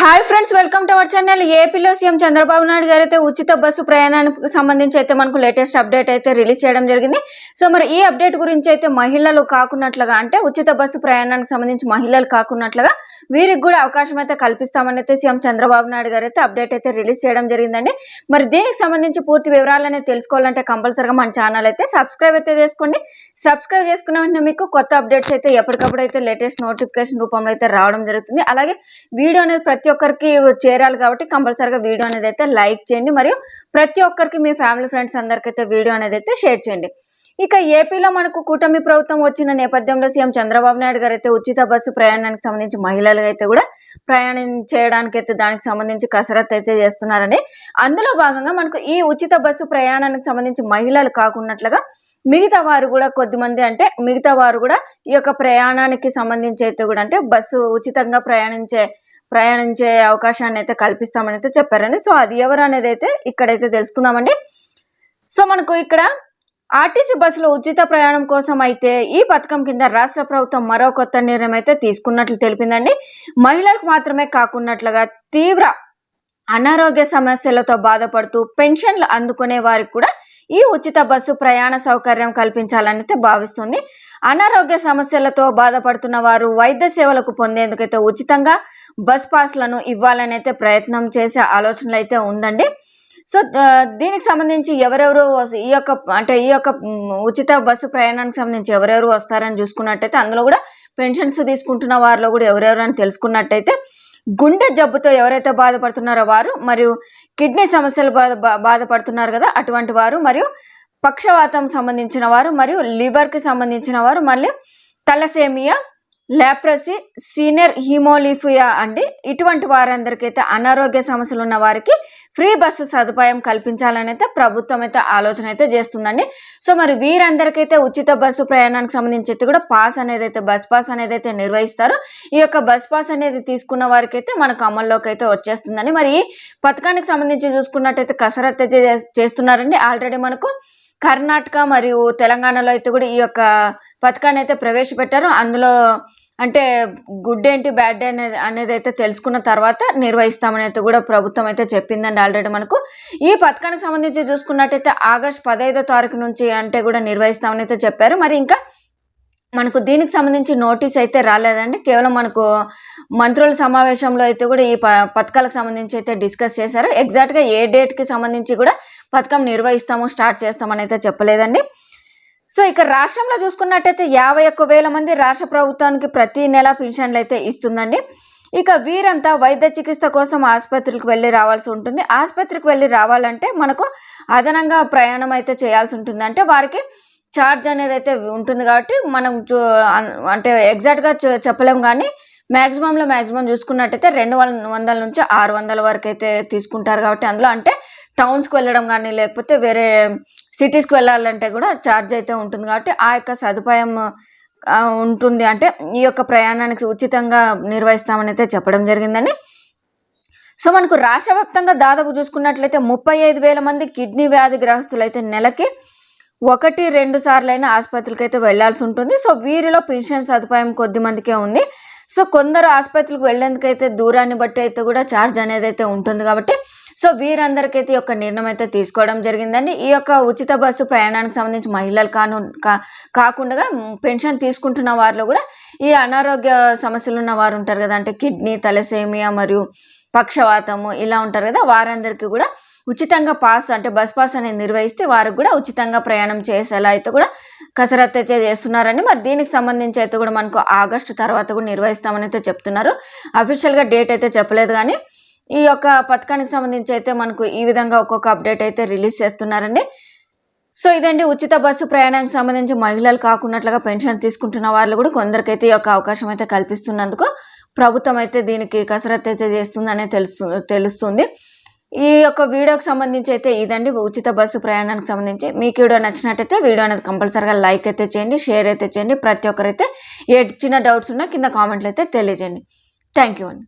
Hi friends welcome to our channel ఏపీలో CM Chandrababu Naidu గారు అయితే ఉచిత బస్సు ప్రయాణానికి సంబంధించి అయితే మనకు లేటెస్ట్ అప్డేట్ అయితే రిలీజ్ చేయడం జరిగింది. సో మరి ఈ అప్డేట్ గురించి అయితే మహిళలు కాకున్నట్లుగా అంటే ఉచిత బస్సు ప్రయాణానికి సంబంధించి మహిళలు కాకున్నట్లుగా వీరికి కూడా అవకాశం అయితే కల్పిస్తామని అయితే సీఎం చంద్రబాబు నాయుడు గారు అయితే అప్డేట్ అయితే రిలీజ్ చేయడం జరిగిందండి. మరి దీనికి సంబంధించి పూర్తి వివరాలనే తెలుసుకోవాలంటే కంపల్సరిగా మన ఛానల్ అయితే సబ్స్క్రైబ్ అయితే చేసుకోండి. సబ్స్క్రైబ్ చేసుకున్న వెంటనే మీకు కొత్త అప్డేట్స్ అయితే ఎప్పటికప్పుడు అయితే లేటెస్ట్ నోటిఫికేషన్ రూపంలో అయితే రావడం జరుగుతుంది. అలాగే వీడియో అనేది ప్రతి ఒక్కరికి చేరాలి కాబట్టి కంపల్సరీగా వీడియో అనేది అయితే లైక్ చేయండి. మరియు ప్రతి ఒక్కరికి మీ ఫ్యామిలీ ఫ్రెండ్స్ అందరికైతే వీడియో అనేది అయితే షేర్ చేయండి. ఇక ఏపీలో మనకు కూటమి ప్రభుత్వం వచ్చిన నేపథ్యంలో సీఎం చంద్రబాబు నాయుడు గారు అయితే ఉచిత బస్సు ప్రయాణానికి సంబంధించి మహిళలు అయితే కూడా ప్రయాణం చేయడానికి అయితే దానికి సంబంధించి కసరత్తు అయితే చేస్తున్నారని. అందులో భాగంగా మనకు ఈ ఉచిత బస్సు ప్రయాణానికి సంబంధించి మహిళలు కాకున్నట్లుగా మిగతా వారు కూడా కొద్దిమంది అంటే మిగతా వారు కూడా ఈ యొక్క ప్రయాణానికి సంబంధించి అయితే కూడా అంటే బస్సు ఉచితంగా ప్రయాణించే ప్రయాణించే అవకాశాన్ని అయితే కల్పిస్తామని అయితే చెప్పారండి. సో అది ఎవరు అనేది అయితే ఇక్కడైతే తెలుసుకుందామండి. సో మనకు ఇక్కడ ఆర్టీసీ బస్సులో ఉచిత ప్రయాణం కోసం అయితే ఈ పథకం కింద రాష్ట్ర ప్రభుత్వం మరో కొత్త నిర్ణయం అయితే తీసుకున్నట్లు తెలిపిందండి. మహిళలకు మాత్రమే కాకున్నట్లుగా తీవ్ర అనారోగ్య సమస్యలతో బాధపడుతూ పెన్షన్లు అందుకునే వారికి కూడా ఈ ఉచిత బస్సు ప్రయాణ సౌకర్యం కల్పించాలని అయితే భావిస్తుంది. అనారోగ్య సమస్యలతో బాధపడుతున్న వారు వైద్య సేవలకు పొందేందుకైతే ఉచితంగా బస్ పాస్లను ఇవ్వాలని అయితే ప్రయత్నం చేసే ఆలోచనలు అయితే ఉందండి. సో దీనికి సంబంధించి ఎవరెవరు వస్- ఈ యొక్క అంటే ఈ యొక్క ఉచిత బస్సు ప్రయాణానికి సంబంధించి ఎవరెవరు వస్తారని చూసుకున్నట్టయితే అందులో కూడా పెన్షన్స్ తీసుకుంటున్న వారిలో కూడా ఎవరెవరు అని తెలుసుకున్నట్టయితే గుండె జబ్బుతో ఎవరైతే బాధపడుతున్నారో వారు మరియు కిడ్నీ సమస్యలు బాధ బా- బాధపడుతున్నారు కదా అటువంటి వారు మరియు పక్షవాతం సంబంధించిన వారు మరియు లివర్కి సంబంధించిన వారు మళ్ళీ తలసేమియా లేప్రసీ సీనియర్ హిమోలిఫియా అండి. ఇటువంటి వారందరికైతే అనారోగ్య సమస్యలు ఉన్న వారికి ఫ్రీ బస్సు సదుపాయం కల్పించాలని అయితే ప్రభుత్వం అయితే ఆలోచన అయితే చేస్తుందండి. సో మరి వీరందరికైతే ఉచిత బస్సు ప్రయాణానికి సంబంధించి అయితే కూడా పాస్ అనేది అయితే బస్ పాస్ అనేది అయితే నిర్వహిస్తారు. ఈ యొక్క బస్ పాస్ అనేది తీసుకున్న వారికి అయితే మనకు అమల్లోకి అయితే వచ్చేస్తుందని మరి ఈ పథకానికి సంబంధించి చూసుకున్నట్టయితే కసరత్తు అయితే చేస్తున్నారండి. ఆల్రెడీ మనకు కర్ణాటక మరియు తెలంగాణలో అయితే కూడా ఈ యొక్క పథకాన్ని అయితే ప్రవేశపెట్టారు. అందులో అంటే గుడ్ ఏంటి బ్యాడ్ అనేది అనేది అయితే తెలుసుకున్న తర్వాత నిర్వహిస్తామని అయితే కూడా ప్రభుత్వం అయితే చెప్పిందండి ఆల్రెడీ మనకు. ఈ పథకానికి సంబంధించి చూసుకున్నట్టయితే ఆగస్ట్ పదహైదో తారీఖు నుంచి అంటే కూడా నిర్వహిస్తామని అయితే చెప్పారు. మరి ఇంకా మనకు దీనికి సంబంధించి నోటీస్ అయితే రాలేదండి. కేవలం మనకు మంత్రుల సమావేశంలో అయితే కూడా ఈ ప పథకాలకు సంబంధించి అయితే డిస్కస్ చేశారు. ఎగ్జాక్ట్గా ఏ డేట్కి సంబంధించి కూడా పథకం నిర్వహిస్తాము స్టార్ట్ చేస్తామని అయితే చెప్పలేదండి. సో ఇక రాష్ట్రంలో చూసుకున్నట్టయితే యాభై ఒక్క వేల మంది రాష్ట్ర ప్రభుత్వానికి ప్రతి నెల పెన్షన్లు అయితే ఇస్తుందండి. ఇక వీరంతా వైద్య చికిత్స కోసం ఆసుపత్రికి వెళ్ళి రావాల్సి ఉంటుంది. ఆసుపత్రికి వెళ్ళి రావాలంటే మనకు అదనంగా ప్రయాణం అయితే చేయాల్సి ఉంటుంది. అంటే వారికి ఛార్జ్ అనేది అయితే ఉంటుంది కాబట్టి మనం చూ- అంటే ఎగ్జాక్ట్గా చెప్పలేం కానీ మ్యాక్సిమంలో మ్యాక్సిమం చూసుకున్నట్టయితే రెండు వందల నుంచి ఆరు వందల వరకు అయితే తీసుకుంటారు కాబట్టి అందులో అంటే టౌన్స్కి వెళ్ళడం కానీ లేకపోతే వేరే సిటీస్కి వెళ్ళాలంటే కూడా ఛార్జ్ అయితే ఉంటుంది. కాబట్టి ఆ యొక్క సదుపాయం ఉంటుంది. అంటే ఈ యొక్క ప్రయాణానికి ఉచితంగా నిర్వహిస్తామని అయితే చెప్పడం జరిగిందని సో మనకు రాష్ట్ర వ్యాప్తంగా దాదాపు చూసుకున్నట్లయితే ముప్పై ఐదు వేల మంది కిడ్నీ వ్యాధి గ్రహస్తులు అయితే నెలకి ఒకటి రెండు సార్లైనా ఆసుపత్రికి అయితే వెళ్ళాల్సి ఉంటుంది. సో వీరిలో పెన్షన్ సదుపాయం కొద్ది మందికే ఉంది. సో కొందరు ఆసుపత్రికి వెళ్ళేందుకైతే దూరాన్ని బట్టి అయితే కూడా ఛార్జ్ అనేది అయితే ఉంటుంది. కాబట్టి సో వీరందరికైతే ఈ యొక్క నిర్ణయం అయితే తీసుకోవడం జరిగిందండి. ఈ యొక్క ఉచిత బస్సు ప్రయాణానికి సంబంధించి మహిళలు కాను కా- కాకుండా పెన్షన్ తీసుకుంటున్న వారిలో కూడా ఈ అనారోగ్య సమస్యలు ఉన్న వారు ఉంటారు కదా. అంటే కిడ్నీ తలసేమియా మరియు పక్షవాతము ఇలా ఉంటారు కదా. వారందరికీ కూడా ఉచితంగా పాస్ అంటే బస్ పాస్ అనేది నిర్వహిస్తే వారికి కూడా ఉచితంగా ప్రయాణం చేసేలా అయితే కూడా కసరత్తు అయితే చేస్తున్నారని మరి దీనికి సంబంధించి అయితే కూడా మనకు ఆగస్టు తర్వాత కూడా నిర్వహిస్తామని అయితే చెప్తున్నారు. అఫీషియల్గా డేట్ అయితే చెప్పలేదు కానీ ఈ యొక్క పథకానికి సంబంధించి అయితే మనకు ఈ విధంగా ఒక్కొక్క అప్డేట్ అయితే రిలీజ్ చేస్తున్నారండి. సో ఇదండి ఉచిత బస్సు ప్రయాణానికి సంబంధించి మహిళలు కాకున్నట్లుగా పెన్షన్ తీసుకుంటున్న వాళ్ళు కూడా కొందరికైతే ఈ యొక్క అవకాశం అయితే కల్పిస్తున్నందుకు ప్రభుత్వం అయితే దీనికి కసరత్తు అయితే చేస్తుందనే తెలుసు తెలుస్తుంది. ఈ యొక్క వీడియోకి సంబంధించి అయితే ఇదండి ఉచిత బస్సు ప్రయాణానికి సంబంధించి. మీకు వీడియో నచ్చినట్టయితే వీడియో అనేది కంపల్సరీగా లైక్ అయితే చేయండి షేర్ అయితే చేయండి. ప్రతి ఒక్కరైతే ఏ చిన్న డౌట్స్ ఉన్నా కింద కామెంట్లు అయితే తెలియజేయండి. థ్యాంక్ యూ అండి.